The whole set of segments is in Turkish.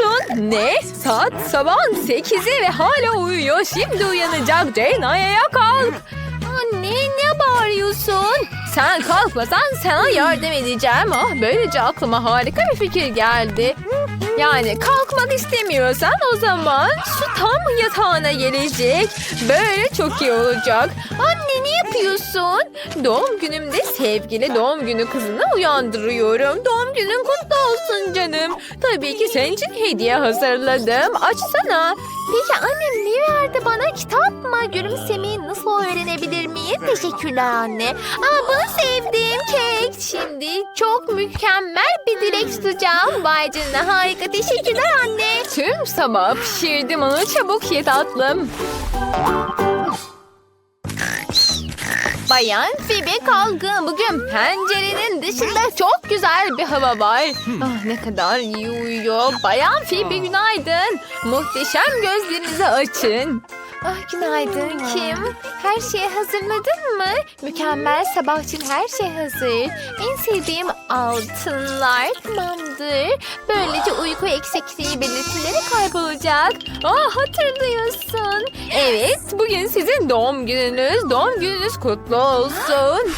musun? Ne? Saat sabahın 8'i ve hala uyuyor. Şimdi uyanacak. Jane ayağa kalk. Anne ne bağırıyorsun? Sen kalkmasan sana yardım edeceğim. Ah böylece aklıma harika bir fikir geldi. Yani kalkmak istemiyorsan o zaman su tam yatağına gelecek. Böyle çok iyi olacak. Anne ne yapıyorsun? Doğum günümde sevgili doğum günü kızını uyandırıyorum. Doğum günün kutlu olsun canım. Tabii ki senin için hediye hazırladım. Açsana. Peki annem ne verdi bana? Kitap mı? Gülümsemeyi nasıl öğrenebilir miyim? Teşekkürler anne. Aa, bunu sevdim. Kek. Şimdi çok mükemmel bir dilek tutacağım. Vay canına harika. Teşekkürler anne. Tüm sabah pişirdim onu. Çabuk ye tatlım. Bayan Phoebe kalkın. Bugün pencerenin dışında çok güzel bir hava var. Ah ne kadar iyi uyuyor. Bayan Phoebe günaydın. Muhteşem gözlerinizi açın. Ah günaydın Kim. Her şeyi hazırladın mı? Mükemmel sabah için her şey hazır. En sevdiğim altınlar tamamdır. Böylece uyku eksikliği belirtileri kaybolacak. Ah hatırlıyorsun. Evet bugün sizin doğum gününüz. Doğum gününüz kutlu olsun.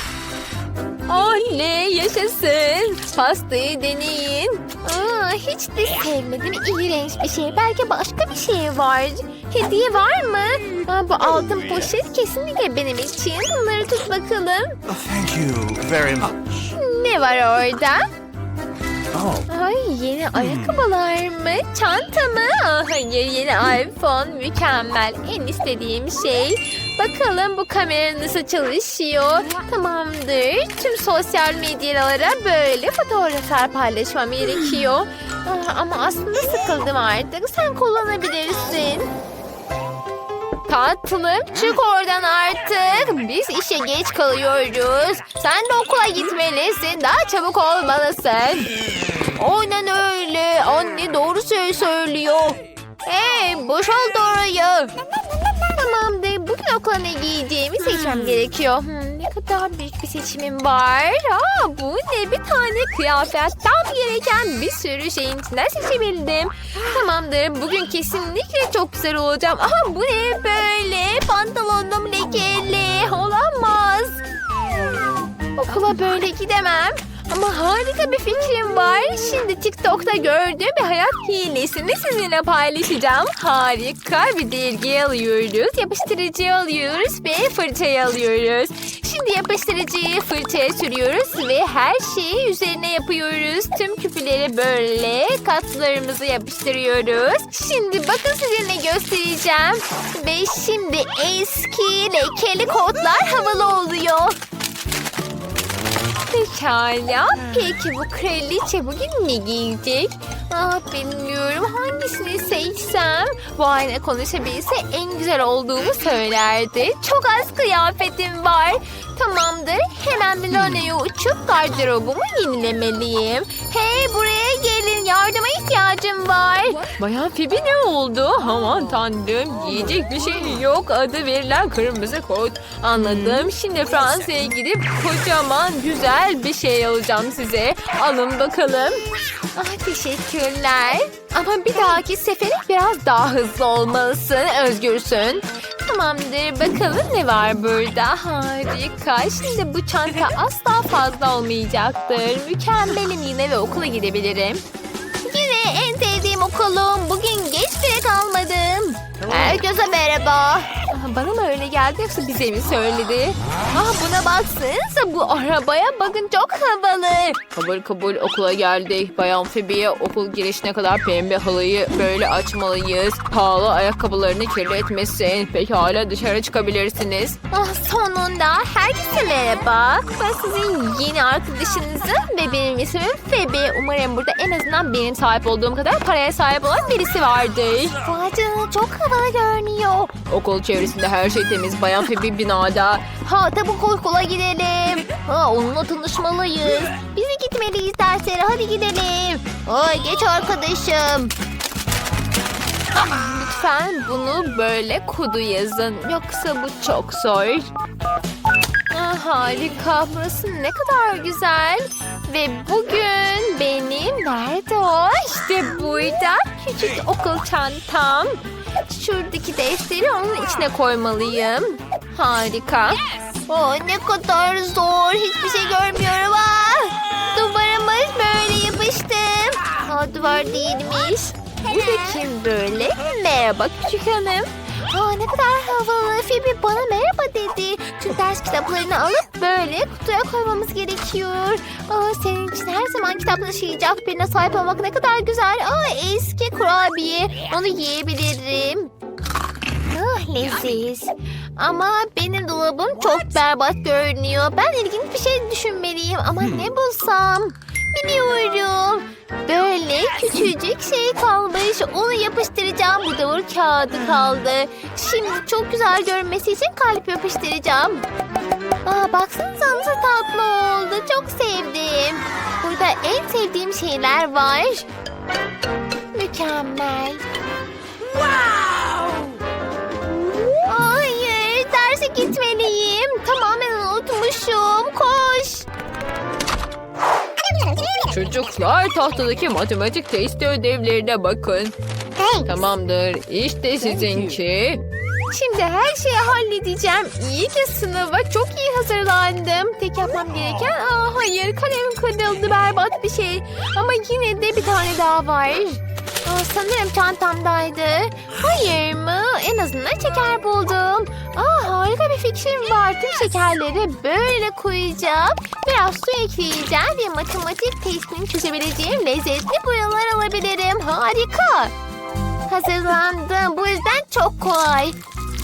Oley yaşasın. Pastayı deneyin. Aa, hiç de sevmedim. İğrenç bir şey. Belki başka bir şey var. Hediye var mı? Aa, bu altın poşet kesinlikle benim için. Bunları tut bakalım. Oh, thank you very much. Ne var orada? Oh, Ay yeni ayakkabılar mı? Çanta mı? Aa, hayır yeni iPhone. Mükemmel. En istediğim şey. Bakalım bu kamera nasıl çalışıyor. Tamamdır. Tüm sosyal medyalara böyle fotoğraflar paylaşmam gerekiyor. Aa, ama aslında sıkıldım artık. Sen kullanabilirsin. Tatlım çık oradan artık. Biz işe geç kalıyoruz. Sen de okula gitmelisin. Daha çabuk olmalısın. Aynen öyle. Anne doğru söz söylüyor. Hey boşalt orayı. Okula ne giyeceğimi seçmem gerekiyor. Hmm, ne kadar büyük bir seçimim var. Aa, bu ne bir tane kıyafet. Tam gereken bir sürü şeyin içinden seçebildim. Tamamdır. Bugün kesinlikle çok güzel olacağım. Aha bu ne böyle? Pantolonum lekeli. Olamaz. Okula böyle gidemem. Ama harika bir fikrim var. Şimdi TikTok'ta gördüğüm bir hayat hilesini sizinle paylaşacağım. Harika bir dergi alıyoruz. Yapıştırıcı alıyoruz ve fırçayı alıyoruz. Şimdi yapıştırıcıyı fırçaya sürüyoruz ve her şeyi üzerine yapıyoruz. Tüm küpüleri böyle katlarımızı yapıştırıyoruz. Şimdi bakın size ne göstereceğim. Ve şimdi eski lekeli kotlar havalı oluyor. Pekala. Peki bu kraliçe bugün ne giyecek? Ah bilmiyorum hangisini seçsem. Bu ayna konuşabilse en güzel olduğunu söylerdi. Çok az kıyafetim var. Tamamdır. Hemen Milano'ya uçup gardırobumu yenilemeliyim. Hey buraya gelin. Yardıma ihtiyacım var. Bayan Phoebe ne oldu? Aman tanrım. Giyecek bir şey yok. Adı verilen kırmızı kot. Anladım. Şimdi Fransa'ya gidip kocaman güzel bir şey alacağım size. Alın bakalım. Ah teşekkürler. Ama bir dahaki sefere biraz daha hızlı olmalısın. Özgürsün. Tamamdır. Bakalım ne var burada. Harika. Şimdi bu çanta asla fazla olmayacaktır. Mükemmelim yine ve okula gidebilirim. Yine en sevdiğim okulum. Bugün geç bile kalmadım. Herkese merhaba. Aa, Bana mı öyle geldi yoksa bize mi söyledi? Ah buna baksanıza bu arabaya bakın çok havalı. Kabul kabul okula geldik. Bayan Phoebe'ye okul girişine kadar pembe halıyı böyle açmalıyız. Pahalı ayakkabılarını kirletmesin. Pekala dışarı çıkabilirsiniz. Ah sonunda herkese merhaba. Ben sizin yeni arkadaşınızım ve benim ismim Phoebe. Umarım burada en azından benim sahip olduğum kadar paraya sahip olan birisi vardır. Vay canına çok havalı görünüyor. Okul çevresinde her şey temiz. Bayan Phoebe binada. Ha tabi okula gidelim. Ha onunla tanışmalıyız. Biz de gitmeliyiz derslere. Hadi gidelim. Ay geç arkadaşım. Lütfen bunu böyle kodu yazın. Yoksa bu çok zor. Ah, harika. Burası ne kadar güzel. Ve bugün benim nerede o? İşte burada küçük okul çantam. Şuradaki defteri onun içine koymalıyım. Harika. Oh, ne kadar zor. Hiçbir şey görmüyorum. Aa, duvarımız böyle yapıştı. Aa, duvar değilmiş. Bu da kim böyle? Merhaba küçük hanım. Aa, ne kadar havalı. Phoebe bana merhaba dedi. Tüm ders kitaplarını alıp böyle kutuya koymamız gerekiyor. Aa, senin için her zaman kitap birine sahip olmak ne kadar güzel. Aa, eski kurabiye. Onu yiyebilirim. Ah, leziz. Ama benim dolabım çok berbat görünüyor. Ben ilginç bir şey düşünmeliyim ama ne bulsam? Biliyorum. Böyle küçücük şey kalmış. Onu yapıştıracağım. Bu davul kağıdı kaldı. Şimdi çok güzel görünmesi için kalp yapıştıracağım. Aa, baksanıza nasıl tatlı oldu. Çok sevdim. Burada en sevdiğim şeyler var. Mükemmel. Hayır, Çocuklar tahtadaki matematik testi ödevlerine bakın. Tamamdır. İşte sizinki. Şimdi her şeyi halledeceğim. İyi ki sınava çok iyi hazırlandım. Tek yapmam gereken... Aa, hayır kalemim kırıldı berbat bir şey. Ama yine de bir tane daha var. Aa, sanırım çantamdaydı. Hayır mı? En azından şeker buldum. Aa, harika bir fikrim var. Tüm şekerleri böyle koyacağım. Biraz su ekleyeceğim ve matematik testini çözebileceğim lezzetli boyalar alabilirim. Harika. Hazırlandım. Bu yüzden çok kolay.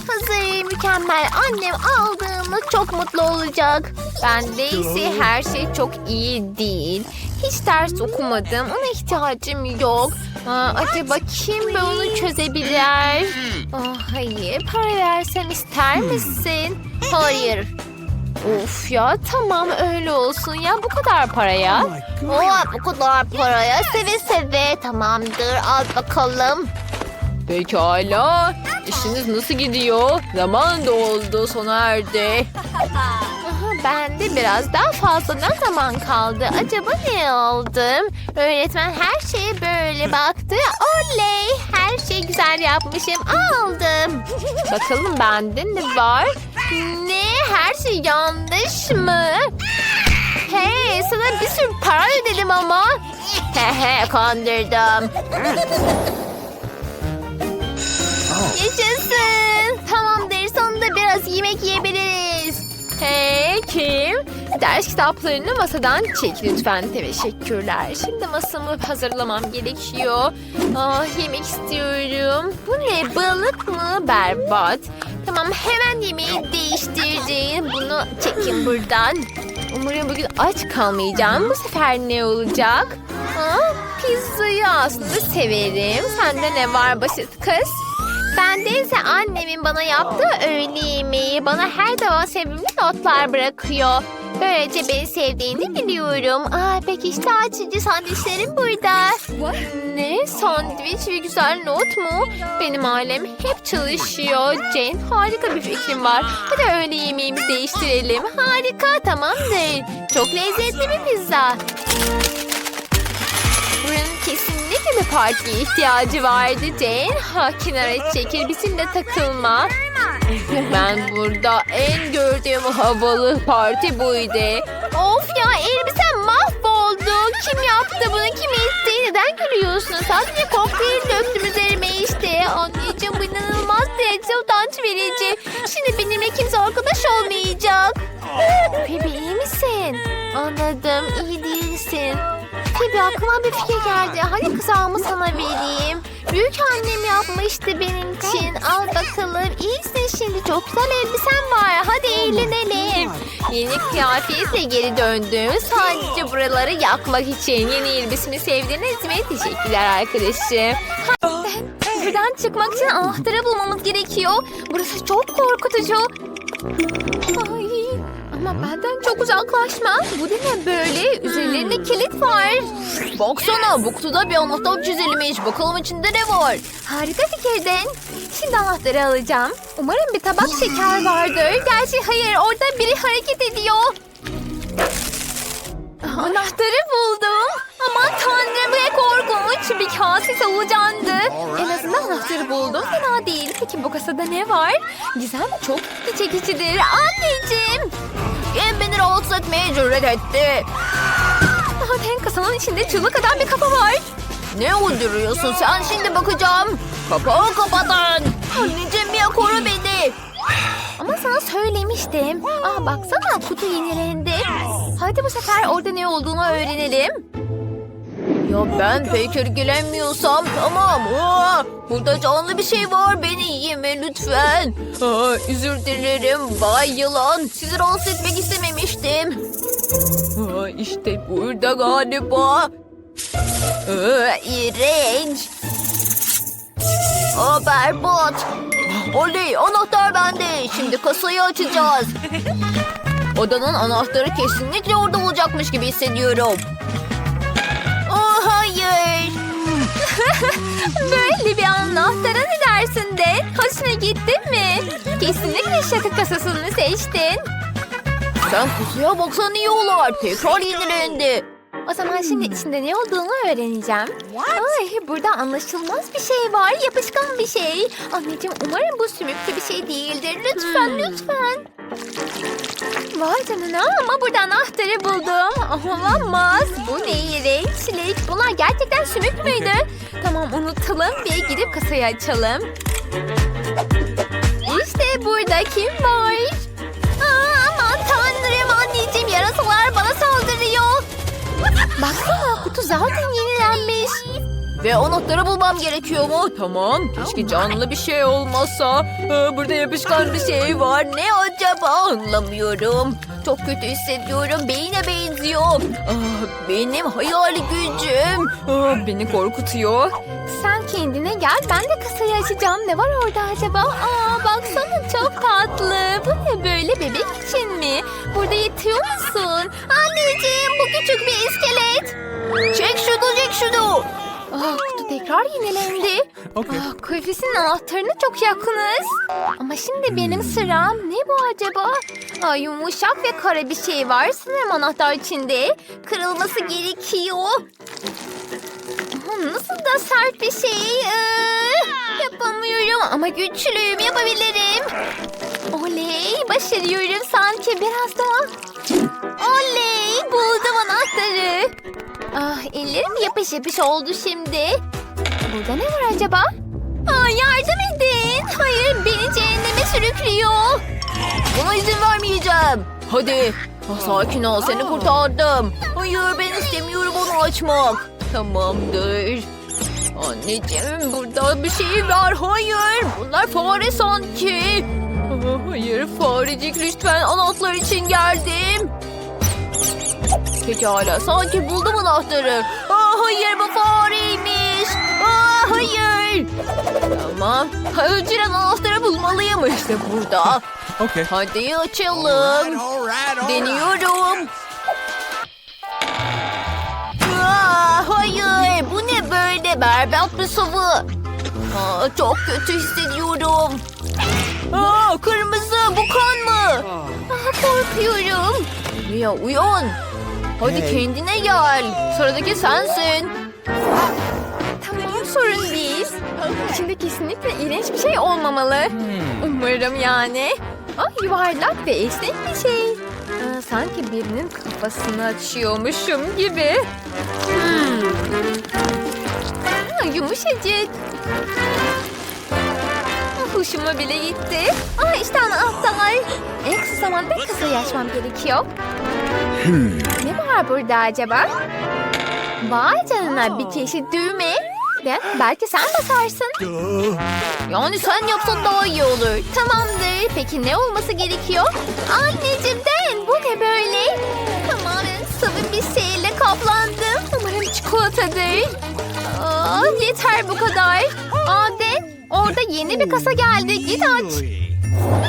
Hazır, mükemmel. Annem aldığımda çok mutlu olacak. Bende ise her şey çok iyi değil. Hiç ders okumadım. Ona ihtiyacım yok. Aa, acaba kim bunu çözebilir? Aa, hayır, para versem ister misin? Hayır. Of ya tamam öyle olsun ya bu kadar paraya. Oh. Oh, bu kadar paraya seve seve tamamdır al bakalım. Pekala. İşiniz nasıl gidiyor? Zaman doldu sona erdi. Bende biraz daha fazladan zaman kaldı. Acaba ne aldım? Öğretmen her şeye böyle baktı. Oley! Her şeyi güzel yapmışım. Aldım. Bakalım bende ne var? Ne? Her şey yanlış mı? Hey sana bir sürü para ödedim ama. Hehe kandırdım. Yaşasın. Tamamdır sonunda biraz yemek yiyebiliriz. Hey kim? Ders kitaplarını masadan çek lütfen. Teşekkürler. Şimdi masamı hazırlamam gerekiyor. Ah, yemek istiyorum. Bu ne balık mı? Berbat. Tamam hemen yemeği değiştirdim. Bunu çekin buradan. Umarım bugün aç kalmayacağım. Bu sefer ne olacak? Ah, pizzayı aslında severim. Sende ne var basit kız? Bende ise annemin bana yaptığı öğle yemeği bana her zaman sevimli notlar bırakıyor. Böylece beni sevdiğini biliyorum. Aa, peki işte açıcı sandviçlerim burada. Ne? Sandviç ve güzel not mu? Benim ailem hep çalışıyor. Jane harika bir fikrim var. Hadi öğle yemeğimizi değiştirelim. Harika tamamdır. Çok lezzetli bir pizza. Bir partiye ihtiyacı vardı Jane. Ha kenara çekil bizimle takılma. Ben burada en gördüğüm havalı parti buydu. Of ya elbisem mahvoldu. Kim yaptı bunu kim etti? Neden gülüyorsun? Sadece kokteyl döktüm üzerime işte. Anneciğim bu inanılmaz derece utanç verici. Şimdi benimle kimse arkadaş olmayacak. Phoebe iyi misin? Anladım iyi değilsin. Phoebe aklıma bir fikir geldi. Hadi kızağımı sana vereyim. Büyük annem yapmıştı benim için. Al bakalım. İyisin şimdi. Çok güzel elbisen var. Hadi eğlenelim. Yeni kıyafetle geri döndüm. Sadece buraları yakmak için. Yeni elbisemi sevdiğiniz mi? Teşekkürler arkadaşım. Buradan çıkmak için anahtarı bulmamız gerekiyor. Burası çok korkutucu. Ay, ama benden çok uzaklaşma. Bu da ne böyle? Üzerlerinde kilit var. Baksana bu kutuda bir anahtar çizilmiş. Bakalım içinde ne var? Harika fikirden. Şimdi anahtarı alacağım. Umarım bir tabak şeker vardır. Gerçi hayır orada biri hareket ediyor. Anahtarı buldum. Aman tanrım ne korkunç. Bir kase savucandı. En azından anahtarı buldum. Fena değil. Peki bu kasada ne var? Gizem çok ilgi çekicidir. Anneciğim. Kim beni rahatsız etmeye cüret etti? Zaten kasanın içinde çığlık atan bir kafa var. Ne uyduruyorsun sen şimdi bakacağım. Kapağı kapatın. Anneciğim Mia koru beni. Ama sana söylemiştim. Aa baksana kutu yenilendi. Hadi bu sefer orada ne olduğunu öğrenelim. Ya ben pek ilgilenmiyorsam tamam. Aa, burada canlı bir şey var beni yeme lütfen. Aa, özür dilerim Bay Yılan. Sizi rahatsız etmek istememiştim. Aa, işte burada galiba. Aa, iğrenç. Aa, berbat. Oley anahtar Şimdi kasayı açacağız. Odanın anahtarı kesinlikle orada olacakmış gibi hissediyorum. Oh hayır. Böyle bir anahtara ne dersin de? Hoşuna gitti mi? Kesinlikle şaka kasasını seçtin. Sen kutuya baksan iyi olur. Tekrar yenilendi. O zaman şimdi içinde ne olduğunu öğreneceğim. Ay burada anlaşılmaz bir şey var. Yapışkan bir şey. Anneciğim umarım bu sümüklü bir şey değildir. Lütfen lütfen. Vay canına ama burada anahtarı buldum. Olamaz. Bu ne iğrenç çilek. Bunlar gerçekten sümük müydü? Tamam unutalım ve gidip kasayı açalım. İşte burada kim var? Baksana kutu zaten yenilenmiş. Ve anahtarı bulmam gerekiyor mu? Tamam. Keşke canlı bir şey olmasa. Aa, burada yapışkan bir şey var. Ne acaba anlamıyorum. Çok kötü hissediyorum. Beyine benziyor. Aa, benim hayali gücüm. Aa, beni korkutuyor. Sen kendine gel ben de kasayı açacağım. Ne var orada acaba? Aa baksana çok tatlı. Bu ne böyle bebek için mi? Burada yatıyor musun? Anneciğim bu küçük bir iskelet. Çek şunu çek şunu. Aa, kutu tekrar yenilendi. Okay. Aa, kafesin anahtarına çok yakınız. Ama şimdi benim sıram. Ne bu acaba? Aa, yumuşak ve kara bir şey var. Sanırım anahtar içinde. Kırılması gerekiyor. Aa, Nasıl da sert bir şey. Ee, yapamıyorum ama güçlüyüm yapabilirim. Oley başarıyorum sanki biraz daha. Oley buldum anahtarı. Ah ellerim yapış yapış oldu şimdi. Burada ne var acaba? Aa, yardım edin. Hayır beni cehenneme sürüklüyor. Buna izin vermeyeceğim. Hadi. Ah, sakin ol seni kurtardım. Hayır ben istemiyorum onu açmak. Tamamdır. Anneciğim burada bir şey var. Hayır bunlar fare sanki. Ah, Hayır farecik lütfen anahtar için geldim. Pekala sanki buldum anahtarı. Aa, hayır bu fareymiş. Aa, hayır. Tamam. Önceden anahtarı bulmalıyım işte burada. Okay. Hadi açalım. all right, all Deniyorum. Aa, hayır bu ne böyle berbat bir sıvı. Aa, çok kötü hissediyorum. Aa, kırmızı bu kan mı? Ah, korkuyorum. Mia uyan. Hadi Hey. kendine gel. Sıradaki sensin. Tamam sorun değil. İçinde kesinlikle iğrenç bir şey olmamalı. Umarım yani. Ah yuvarlak ve esnek bir şey. Aa, sanki birinin kafasını açıyormuşum gibi. Hmm. Aa, yumuşacık. Ah, Hoşuma bile gitti. Aa, işte anahtar. En kısa zamanda kasayı açmam gerekiyor. Ne var burada acaba? Vay canına bir çeşit düğme. Ben, belki sen basarsın. Yani sen yapsan daha iyi olur. Tamamdır. Peki ne olması gerekiyor? Anneciğim Den bu ne böyle? Tamamen sıvı bir şeyle kaplandım. Umarım çikolatadır. Aa, yeter bu kadar. Aa Den orada yeni bir kasa geldi. Git aç.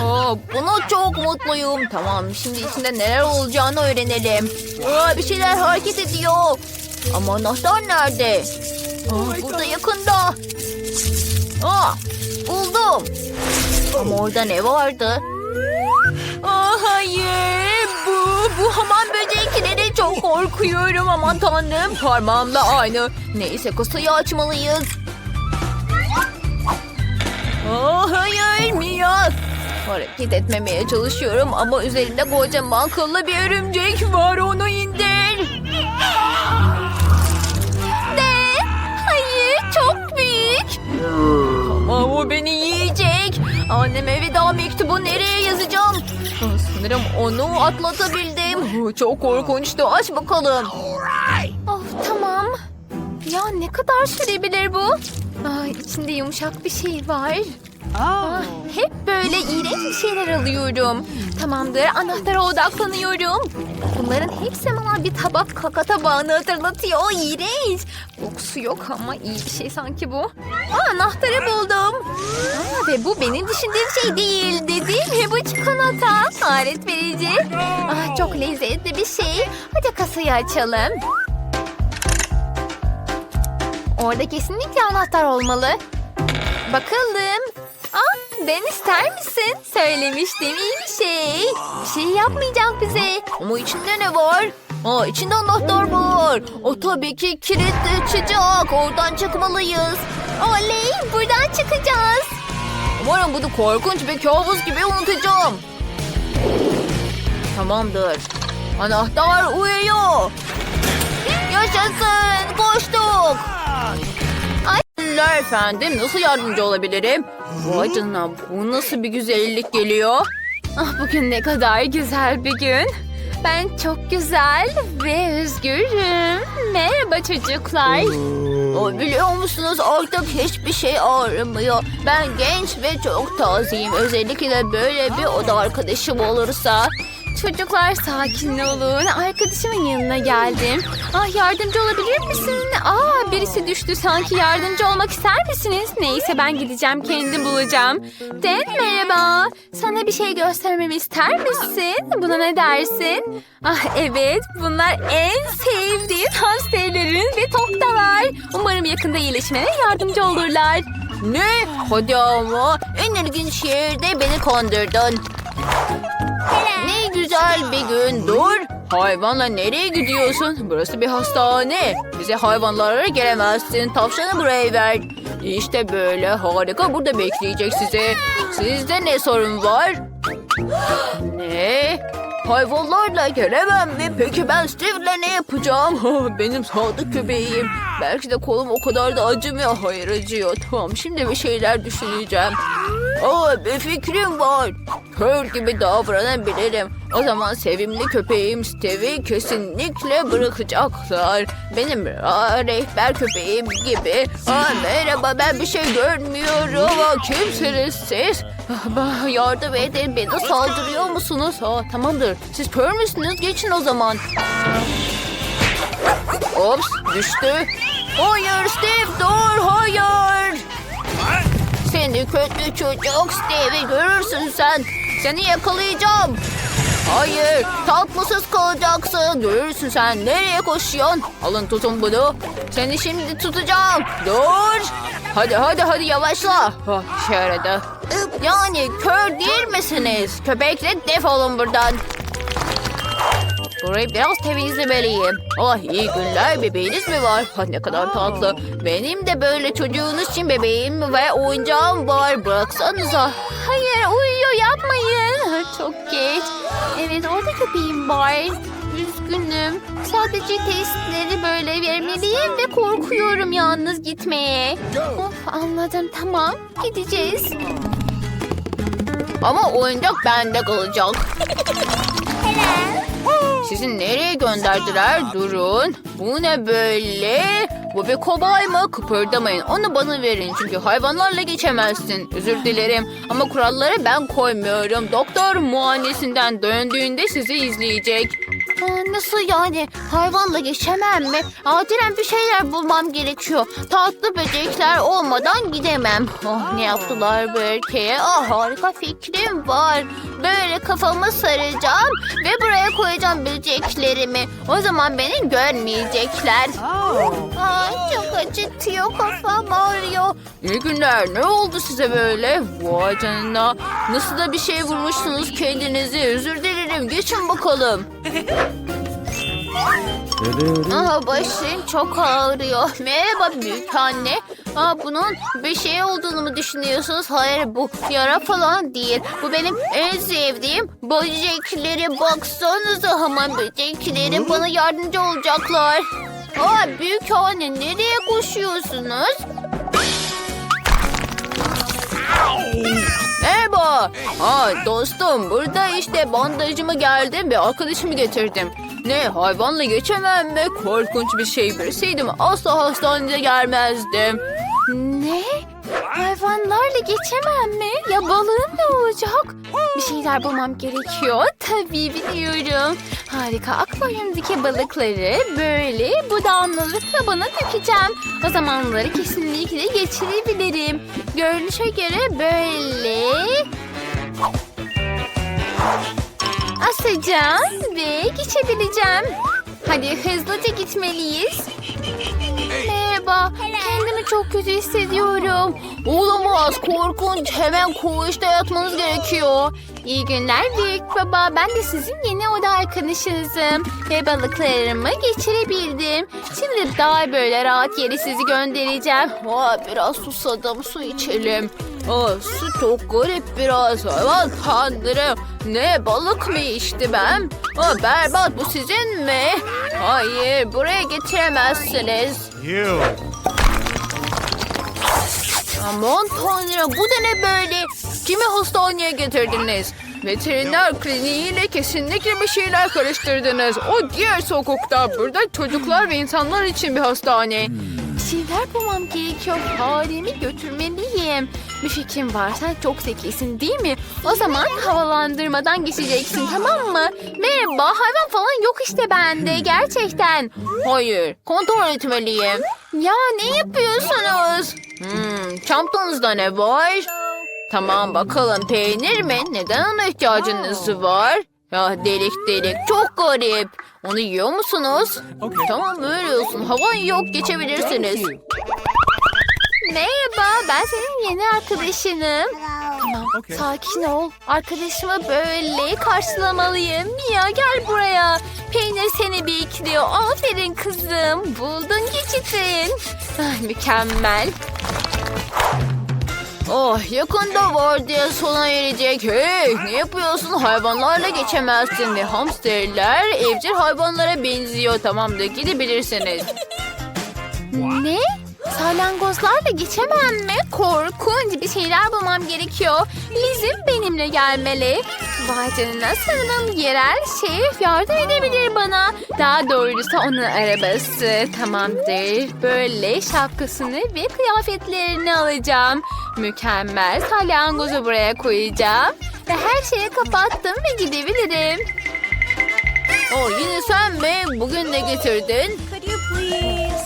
Aa, buna çok mutluyum. Tamam şimdi içinde neler olacağını öğrenelim. Aa, bir şeyler hareket ediyor. Ama anahtar nerede? Aa, burada yakında. Aa, buldum. Ama orada ne vardı? Aa, hayır bu, bu hamam böcekleri çok çok korkuyorum aman tanrım. Parmağımla aynı. Neyse kasayı açmalıyız. Aa, hayır Mia. Hareket etmemeye çalışıyorum ama üzerinde kocaman kıllı bir örümcek var onu indir. Ne? Hayır çok büyük. Ama o beni yiyecek. Anneme veda mektubu nereye yazacağım? Ah, Sanırım onu atlatabildim. Ah, Çok korkunçtu. Aç bakalım. Of tamam. Ya ne kadar sürebilir bu? Ay, içinde yumuşak bir şey var. Ah, hep böyle iğrenç şeyler alıyorum. Tamamdır anahtara odaklanıyorum. Bunların hepsi bana bir tabak kaka tabağını hatırlatıyor. İğrenç. Kokusu yok ama iyi bir şey sanki bu. Aa, anahtarı buldum. Aa, ve bu benim düşündüğüm şey değil dedim. Ve bu çikolata. Alet verici. Ah, çok lezzetli bir şey. Hadi kasayı açalım. Orada kesinlikle anahtar olmalı. Bakalım. Aa, Ben ister misin? Söylemiştim iyi bir şey. Bir şey yapmayacak bize. Ama içinde ne var? Aa, içinde anahtar var. O tabii ki kilitli açacak. Oradan çıkmalıyız. Oley buradan çıkacağız. Umarım bunu korkunç bir kabus gibi unutacağım. Tamamdır. Anahtar uyuyor. Yaşasın. Koştuk. Ay efendim nasıl yardımcı olabilirim? Vay canına bu nasıl bir güzellik geliyor? Ah bugün ne kadar güzel bir gün. Ben çok güzel ve özgürüm. Merhaba çocuklar. O biliyor musunuz artık hiçbir şey ağrımıyor. Ben genç ve çok tazeyim. Özellikle böyle bir oda arkadaşım olursa. Çocuklar sakin olun. Arkadaşımın yanına geldim. Ah yardımcı olabilir misin? Aa birisi düştü sanki yardımcı olmak ister misiniz? Neyse ben gideceğim kendim bulacağım. Den merhaba. Sana bir şey göstermemi ister misin? Buna ne dersin? Ah evet bunlar en sevdiğim hamsterlerin ve toktalar. Umarım yakında iyileşmene yardımcı olurlar. Ne? Hadi ama en ilginç yerde beni kandırdın. Ne güzel bir gün dur. Hayvanla nereye gidiyorsun? Burası bir hastane. Bize hayvanlara gelemezsin. Tavşanı buraya ver. İşte böyle harika burada bekleyecek sizi. Sizde ne sorun var? ne? Hayvanlarla gelemem mi? Peki ben Steve'le ne yapacağım? Benim sadık köpeğim. Belki de kolum o kadar da acımıyor. Hayır acıyor. Tamam şimdi bir şeyler düşüneceğim. Aa bir fikrim var. Kör gibi davranabilirim. O zaman sevimli köpeğim Steve'i kesinlikle bırakacaklar. Benim aa, rehber köpeğim gibi. Aa, merhaba ben bir şey görmüyorum. Aa, kimsiniz siz? Ah, bah, Yardım edin beni saldırıyor musunuz? Aa, tamamdır siz kör müsünüz? Geçin o zaman. Ops düştü. Hayır Steve dur hayır. Seni kötü çocuk Steve'i görürsün sen. Seni yakalayacağım. Hayır tatlısız kalacaksın. Görürsün sen nereye koşuyorsun? Alın tutun bunu. Seni şimdi tutacağım. Dur. Hadi hadi hadi yavaşla. Oh, işe yaradı. Yani kör değil misiniz? Köpekle defolun buradan. Burayı biraz temizlemeliyim. Ah iyi günler bebeğiniz mi var? Ha, ne kadar tatlı. Benim de böyle çocuğunuz için bebeğim ve oyuncağım var. Bıraksanıza. Hayır uyuyor yapmayın. Çok geç. Evet orada köpeğim var. Üzgünüm. Sadece testleri böyle vermeliyim ve korkuyorum yalnız gitmeye. Of anladım tamam gideceğiz. Ama oyuncak bende kalacak. Sizi nereye gönderdiler? Durun. Bu ne böyle? Bu bir kobay mı? Kıpırdamayın. Onu bana verin. Çünkü hayvanlarla geçemezsin. Özür dilerim. Ama kuralları ben koymuyorum. Doktor muayenesinden döndüğünde sizi izleyecek. Nasıl yani? Hayvanla geçemem mi? Acilen bir şeyler bulmam gerekiyor. Tatlı böcekler olmadan gidemem. Oh, ne yaptılar bu erkeğe? Ah, harika fikrim var. Böyle kafamı saracağım ve buraya koyacağım böceklerimi. O zaman beni görmeyecekler. Ay, çok acıtıyor kafam ağrıyor. İyi günler. Ne oldu size böyle? Vay canına. Nasıl da bir şey vurmuşsunuz kendinizi. Özür dilerim. Geçin bakalım. Aha başım çok ağrıyor. Merhaba büyük anne. Aa, bunun bir şey olduğunu mu düşünüyorsunuz? Hayır bu yara falan değil. Bu benim en sevdiğim böcekleri. Baksanıza hamam böcekleri bana yardımcı olacaklar. Aa, büyük anne nereye koşuyorsunuz? Aa, dostum burada işte bandajımı geldim ve arkadaşımı getirdim. Ne hayvanla geçemem mi? Korkunç bir şey birisiydim. Asla hastaneye gelmezdim. Ne? Hayvanlarla geçemem mi? Ya balığım ne olacak? Bir şeyler bulmam gerekiyor. Tabii biliyorum. Harika. Akvaryumdaki balıkları böyle bu damlalık kabına dökeceğim. O zaman onları kesinlikle geçirebilirim. Görünüşe göre böyle asacağım ve geçebileceğim. Hadi hızlıca gitmeliyiz. Merhaba. Kendimi çok kötü hissediyorum. Olamaz korkunç. Hemen koğuşta yatmanız gerekiyor. İyi günler büyük baba. Ben de sizin yeni oda arkadaşınızım. Ve balıklarımı geçirebildim. Şimdi daha böyle rahat yere sizi göndereceğim. Aa, biraz susadım su içelim. Aa, su çok garip biraz. Aman tanrım. Ne balık mı içti ben? Aa, berbat bu sizin mi? Hayır buraya getiremezsiniz. You. Aman tanrım bu da ne böyle? Kimi hastaneye getirdiniz? Veteriner kliniğiyle kesinlikle bir şeyler karıştırdınız. O diğer sokakta burada çocuklar ve insanlar için bir hastane. Bir şeyler bulmam gerekiyor. Faremi götürmeliyim. Bir fikrim var. Sen çok zekisin değil mi? O zaman havalandırmadan geçeceksin tamam mı? Merhaba hayvan falan yok işte bende gerçekten. Hayır kontrol etmeliyim. Ya ne yapıyorsunuz? Hmm, çantanızda ne var? Tamam bakalım peynir mi? Neden ona ihtiyacınız var? Ya delik delik çok garip. Onu yiyor musunuz? Tamam öyle olsun. Hava yok geçebilirsiniz. Merhaba ben senin yeni arkadaşınım. Tamam Okey. sakin ol. Arkadaşımı böyle karşılamalıyım. Mia gel buraya. Peynir seni bekliyor. Aferin kızım. Buldun geçitin. Ah, mükemmel. Oh yakında var diye sona erecek. Hey ne yapıyorsun? Hayvanlarla geçemezsin ve hamsterler evcil hayvanlara benziyor. Tamamdır gidebilirsiniz. Ne? Salyangozlarla geçemem mi? Korkunç bir şeyler bulmam gerekiyor. Lizim benimle gelmeli. Vay canına sanırım yerel şef yardım edebilir bana. Daha doğrusu onun arabası. Tamamdır. Böyle şapkasını ve kıyafetlerini alacağım. Mükemmel. Salyangozu buraya koyacağım. Ve her şeyi kapattım ve gidebilirim. Oh yine sen mi? Bugün ne getirdin?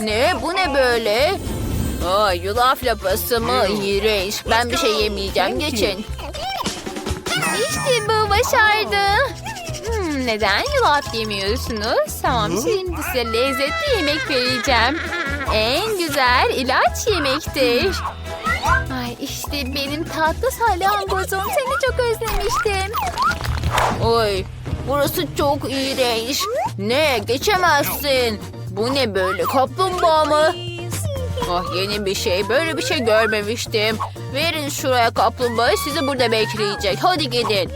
Ne? Bu ne böyle? Aa, yulaf lapası mı? İğrenç. Ben bir şey yemeyeceğim. Geçin. İşte bu başardı. Hmm, neden yulaf yemiyorsunuz? Tamam şimdi size lezzetli yemek vereceğim. En güzel ilaç yemektir. Ay işte benim tatlı salyangozum. Seni çok özlemiştim. Oy, burası çok iğrenç. Ne? Geçemezsin. Bu ne böyle? Kaplumbağa mı? Ah yeni bir şey. Böyle bir şey görmemiştim. Verin şuraya kaplumbağayı sizi burada bekleyecek. Hadi gidin.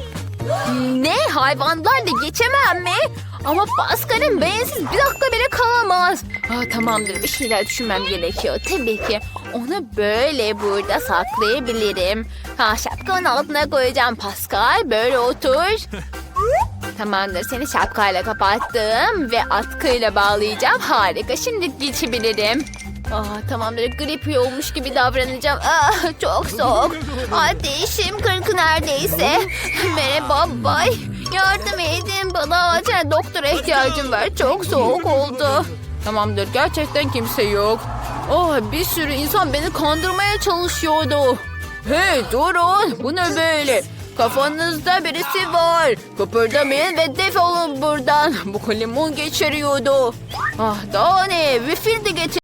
Ne? Hayvanlarla geçemem mi? Ama Pascal'in beyinsiz bir dakika bile kalamaz. Aa, tamamdır bir şeyler düşünmem gerekiyor. Tabii ki onu böyle burada saklayabilirim. Ha şapkanın altına koyacağım Pascal. Böyle otur. Tamamdır seni şapkayla kapattım ve atkıyla bağlayacağım. Harika şimdi geçebilirim. Aa, tamamdır grip olmuş gibi davranacağım. Ah, çok soğuk. Ateşim kırk neredeyse. Merhaba bay. Yardım edin bana acil doktora ihtiyacım var. Çok soğuk oldu. Tamamdır gerçekten kimse yok. Oh bir sürü insan beni kandırmaya çalışıyordu. Hey durun bu ne böyle? Kafanızda birisi var. Kıpırdamayın ve defolun buradan. Bu limon geçiriyordu. Ah daha ne? Bir fil de getir.